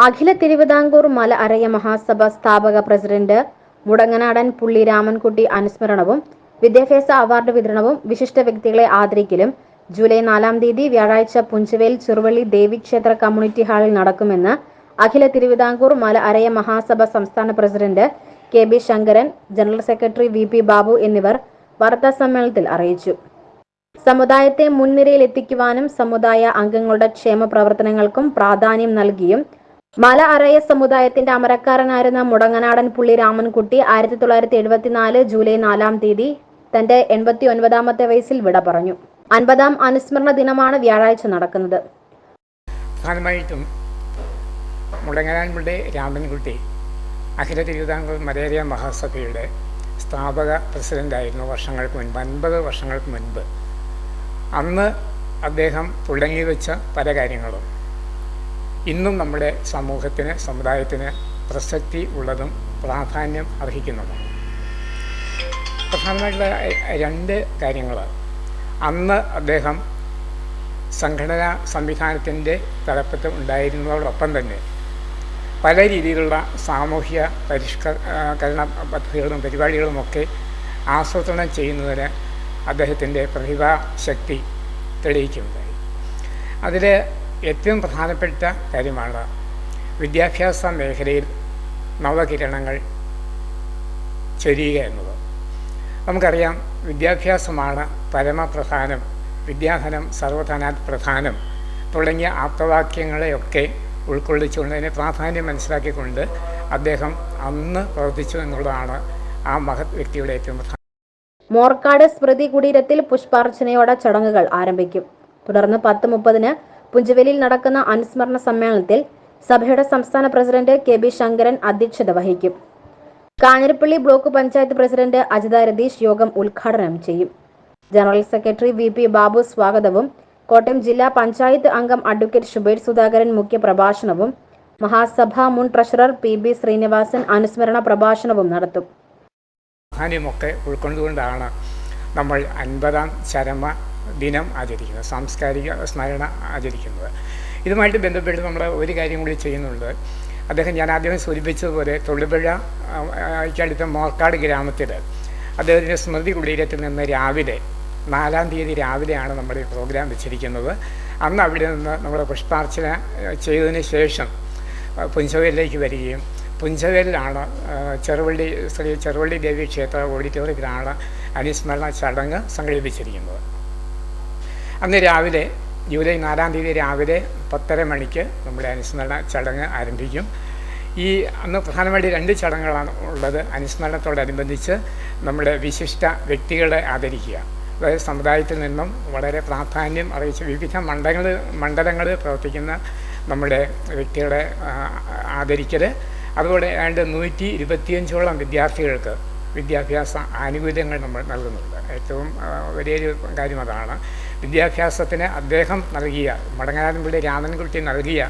അഖില തിരുവിതാംകൂർ മല അരയ മഹാസഭ സ്ഥാപക പ്രസിഡന്റ് മുടങ്ങനാടൻ പുള്ളി രാമൻകുട്ടി അനുസ്മരണവും വിദ്യാഭ്യാസ അവാർഡ് വിതരണവും വിശിഷ്ട വ്യക്തികളെ ആദരിക്കലും ജൂലൈ നാലാം തീയതി വ്യാഴാഴ്ച പുഞ്ചവേൽ ചെറുവള്ളി ദേവിക്ഷേത്ര കമ്മ്യൂണിറ്റി ഹാളിൽ നടക്കുമെന്ന് അഖില തിരുവിതാംകൂർ മല അരയ മഹാസഭ സംസ്ഥാന president K B Sankaran general secretary V P Babu എന്നിവർ വാർത്താ സമ്മേളനത്തിൽ അറിയിച്ചു. സമുദായത്തെ മുൻനിരയിൽ എത്തിക്കുവാനും സമുദായ അംഗങ്ങളുടെ ക്ഷേമ പ്രവർത്തനങ്ങൾക്കും പ്രാധാന്യം നൽകിയും മല അറയ സമുദായത്തിന്റെ അമരക്കാരനായിരുന്ന മുടങ്ങനാടൻ പുള്ളി രാമൻകുട്ടി ആയിരത്തി തൊള്ളായിരത്തി എഴുപത്തിനാല് ജൂലൈ നാലാം തീയതി തന്റെ എൺപത്തി ഒൻപതാമത്തെ വയസ്സിൽ വിട പറഞ്ഞു. അൻപതാം അനുസ്മരണ ദിനമാണ് വ്യാഴാഴ്ച നടക്കുന്നത്. പ്രധാനമായിട്ടും മുടങ്ങനാൻപിള്ളി രാമൻകുട്ടി അഖില തിരുവിതാംകൂർ മലേറിയ മഹാസഭയുടെ സ്ഥാപക പ്രസിഡന്റായിരുന്നു വർഷങ്ങൾക്ക് മുൻപ് അൻപത് വർഷങ്ങൾക്ക് മുൻപ്. അന്ന് അദ്ദേഹം തുടങ്ങി വെച്ച പല കാര്യങ്ങളും. ഇന്നും നമ്മുടെ സമൂഹത്തിന് സമുദായത്തിന് പ്രസക്തി ഉള്ളതും പ്രാധാന്യം അർഹിക്കുന്നതും. പ്രധാനമായിട്ടുള്ള രണ്ട് കാര്യങ്ങൾ. അന്ന് അദ്ദേഹം സംഘടനാ സംവിധാനത്തിന്റെ തലപ്പത്ത് ഉണ്ടായിരുന്നതോടൊപ്പം തന്നെ പല രീതിയിലുള്ള സാമൂഹ്യ പരിഷ്കരണ പദ്ധതികളും പരിപാടികളുമൊക്കെ ആസൂത്രണം ചെയ്യുന്നതിന് അദ്ദേഹത്തിന്റെ പ്രതിഭാശക്തി തെളിയിക്കുകയുണ്ടായി അതിൽ ഏറ്റവും പ്രധാനപ്പെട്ട കാര്യമാണ് വിദ്യാഭ്യാസ മേഖലയിൽ നവകിരണങ്ങൾ ചൊരിയുക എന്നത്. നമുക്കറിയാം വിദ്യാഭ്യാസമാണ് പരമപ്രധാനം വിദ്യാധനം സർവധനാത് പ്രധാനം തുടങ്ങിയ ആപ്തവാക്യങ്ങളെയൊക്കെ ഉൾക്കൊള്ളിച്ചുകൊണ്ട് അതിനെ പ്രാധാന്യം മനസ്സിലാക്കിക്കൊണ്ട് അദ്ദേഹം അന്ന് പ്രവർത്തിച്ചു എന്നുള്ളതാണ് ആ മഹത് വ്യക്തിയുടെ ഏറ്റവും പ്രധാനം മോർക്കാട് സ്മൃതി കുടീരത്തിൽ പുഷ്പാർച്ചനയോടെ ചടങ്ങുകൾ ആരംഭിക്കും. തുടർന്ന് പത്ത് മുപ്പതിന് പുഞ്ചവേലിയിൽ നടക്കുന്ന അനുസ്മരണ സമ്മേളനത്തിൽ സഭയുടെ സംസ്ഥാന പ്രസിഡന്റ് കെ ബി ശങ്കരൻ അധ്യക്ഷത വഹിക്കും. കാഞ്ഞിരപ്പള്ളി ബ്ലോക്ക് പഞ്ചായത്ത് പ്രസിഡന്റ് അജിത രതീഷ് യോഗം ഉദ്ഘാടനം ചെയ്യും. General secretary V P Babu സ്വാഗതവും കോട്ടയം ജില്ലാ പഞ്ചായത്ത് അംഗം അഡ്വക്കേറ്റ് ഷുബൈർ സുധാകരൻ മുഖ്യപ്രഭാഷണവും മഹാസഭ മുൻ ട്രഷറർ പി ബി ശ്രീനിവാസൻ അനുസ്മരണ പ്രഭാഷണവും നടത്തും. ഉൾക്കൊണ്ടുകൊണ്ടാണ് നമ്മൾ അൻപതാം ചരമ ദിനം ആചരിക്കുന്നത് സാംസ്കാരിക സ്മരണ ആചരിക്കുന്നത്. ഇതുമായിട്ട് ബന്ധപ്പെട്ട് നമ്മൾ ഒരു കാര്യം കൂടി ചെയ്യുന്നുണ്ട്. അദ്ദേഹം ഞാൻ ആദ്യമേ സൂചിപ്പിച്ചതുപോലെ തൊള്ളിപ്പുഴ അടുത്ത മോർക്കാട് ഗ്രാമത്തിൽ അദ്ദേഹത്തിന്റെ സ്മൃതി കുടീരത്തിൽ നിന്ന് രാവിലെ നാലാം തീയതി രാവിലെയാണ് നമ്മൾ ഈ പ്രോഗ്രാം വെച്ചിരിക്കുന്നത്. അന്ന് അവിടെ നിന്ന് നമ്മൾ പുഷ്പാർച്ചന ചെയ്തതിന് ശേഷം പുഞ്ചവേലിലേക്ക് വരികയും പുഞ്ചവേലിലാണ് ചെറുവള്ളി ശ്രീ ചെറുവള്ളി ദേവി ക്ഷേത്ര ഓഡിറ്റോറിയത്തിലാണ് അനുസ്മരണ ചടങ്ങ് സംഘടിപ്പിച്ചിരിക്കുന്നത്. അന്ന് രാവിലെ ജൂലൈ നാലാം തീയതി രാവിലെ പത്തര മണിക്ക് നമ്മുടെ അനുസ്മരണ ചടങ്ങ് ആരംഭിക്കും. ഈ അന്ന് പ്രധാനമായിട്ട് രണ്ട് ചടങ്ങുകളാണ് ഉള്ളത്. അനുസ്മരണത്തോടനുബന്ധിച്ച് നമ്മുടെ വിശിഷ്ട വ്യക്തികളെ ആദരിക്കുക. അതായത് സമുദായത്തിൽ നിന്നും വളരെ പ്രാധാന്യം അറിയിച്ച് വിവിധ മണ്ഡലങ്ങൾ മണ്ഡലങ്ങളിൽ പ്രവർത്തിക്കുന്ന നമ്മുടെ വ്യക്തികളെ ആദരിക്കൽ അതുപോലെ ഏതാണ്ട് നൂറ്റി ഇരുപത്തിയഞ്ചോളം വിദ്യാർത്ഥികൾക്ക് വിദ്യാഭ്യാസ ആനുകൂല്യങ്ങൾ നമ്മൾ നൽകുന്നുണ്ട്. ഏറ്റവും വലിയൊരു കാര്യം അതാണ്. വിദ്യാഭ്യാസത്തിന് അദ്ദേഹം നൽകിയ മടങ്ങാനൻപിള്ളി രാമൻകുട്ടി നൽകിയ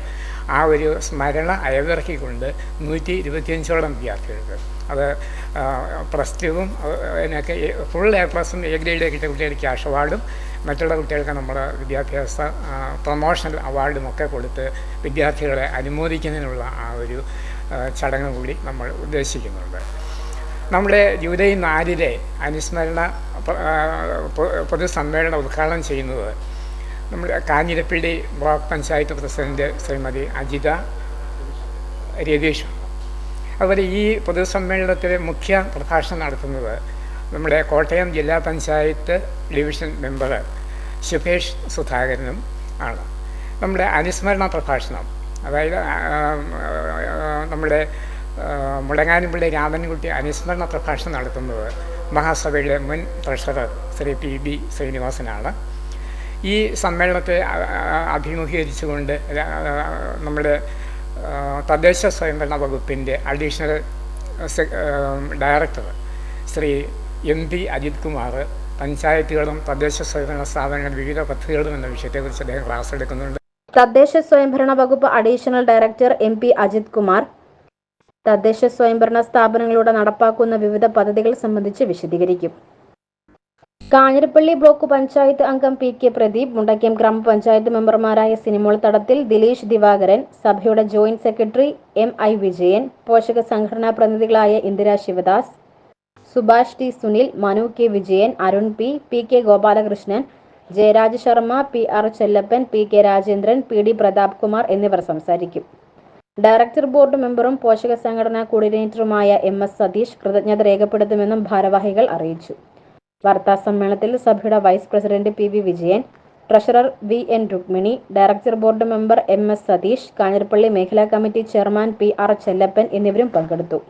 ആ ഒരു സ്മരണ അയവിറക്കിക്കൊണ്ട് നൂറ്റി ഇരുപത്തിയഞ്ചോളം വിദ്യാർത്ഥികൾക്ക്. അത് പ്ലസ് ടുവും അതിനൊക്കെ ഫുൾ എ പ്ലസും എ ഗ്രേഡ് കിട്ടിയ കുട്ടികൾക്ക് ക്യാഷ് അവാർഡും മറ്റുള്ള കുട്ടികൾക്ക് നമ്മൾ വിദ്യാഭ്യാസ പ്രൊമോഷണൽ അവാർഡും ഒക്കെ കൊടുത്ത് വിദ്യാർത്ഥികളെ അനുമോദിക്കുന്നതിനുള്ള ആ ഒരു ചടങ്ങ് കൂടി നമ്മൾ ഉദ്ദേശിക്കുന്നുണ്ട്. നമ്മുടെ ജൂലൈ നാലിലെ അനുസ്മരണ പൊതുസമ്മേളനം ഉദ്ഘാടനം ചെയ്യുന്നത് നമ്മുടെ കാഞ്ഞിരപ്പള്ളി ബ്ലോക്ക് പഞ്ചായത്ത് പ്രസിഡന്റ് ശ്രീമതി അജിത രതീഷ് അതുപോലെ ഈ പൊതുസമ്മേളനത്തിലെ മുഖ്യ പ്രഭാഷണം നടത്തുന്നത് നമ്മുടെ കോട്ടയം ജില്ലാ പഞ്ചായത്ത് ഡിവിഷൻ മെമ്പർ ശുഭേഷ് സുധാകരനും ആണ്. നമ്മുടെ അനുസ്മരണ പ്രഭാഷണം അതായത് നമ്മുടെ മുടങ്ങാനുപിള്ളി രാമൻകുട്ടി അനുസ്മരണ പ്രഭാഷണം നടത്തുന്നത് മഹാസഭയുടെ മുൻ ട്രഷറർ ശ്രീ പി ബി ശ്രീനിവാസനാണ്. ഈ സമ്മേളനത്തെ അഭിമുഖീകരിച്ചുകൊണ്ട് നമ്മുടെ തദ്ദേശ സ്വയംഭരണ വകുപ്പിന്റെ additional director Shri M P Ajith Kumar പഞ്ചായത്തുകളും തദ്ദേശ സ്വയംഭരണ സ്ഥാപനങ്ങളും വിവിധ പദ്ധതികളും എന്ന വിഷയത്തെക്കുറിച്ച് അദ്ദേഹം ക്ലാസ് എടുക്കുന്നുണ്ട്. തദ്ദേശ സ്വയംഭരണ വകുപ്പ് additional director M P Ajith Kumar തദ്ദേശ സ്വയംഭരണ സ്ഥാപനങ്ങളിലൂടെ നടപ്പാക്കുന്ന വിവിധ പദ്ധതികൾ സംബന്ധിച്ച് വിശദീകരിക്കും. കാഞ്ഞിരപ്പള്ളി ബ്ലോക്ക് പഞ്ചായത്ത് അംഗം പി കെ പ്രദീപ് മുണ്ടക്കം ഗ്രാമപഞ്ചായത്ത് മെമ്പർമാരായ സിനിമോൾ തടത്തിൽ ദിലീഷ് ദിവാകരൻ സഭയുടെ joint secretary M I Vijayan പോഷക സംഘടനാ പ്രതിനിധികളായ Indira Sivadas Subhash T Sunil Manu K Vijayan Arun P P K Gopalakrishnan Jayaraj Sharma P R Chellappan P K Rajendran P D Prathap Kumar എന്നിവർ സംസാരിക്കും. Director board മെമ്പറും പോഷക സംഘടനാ കോർഡിനേറ്ററുമായ M S Satheesh കൃതജ്ഞത രേഖപ്പെടുത്തുമെന്നും ഭാരവാഹികൾ അറിയിച്ചു. വാർത്താ സമ്മേളനത്തിൽ സഭയുടെ vice president P V Vijayan treasurer V N Rukmini director board member M S Satheesh Kanjirappally മേഖലാ committee chairman P R Chellappan എന്നിവരും പങ്കെടുത്തു.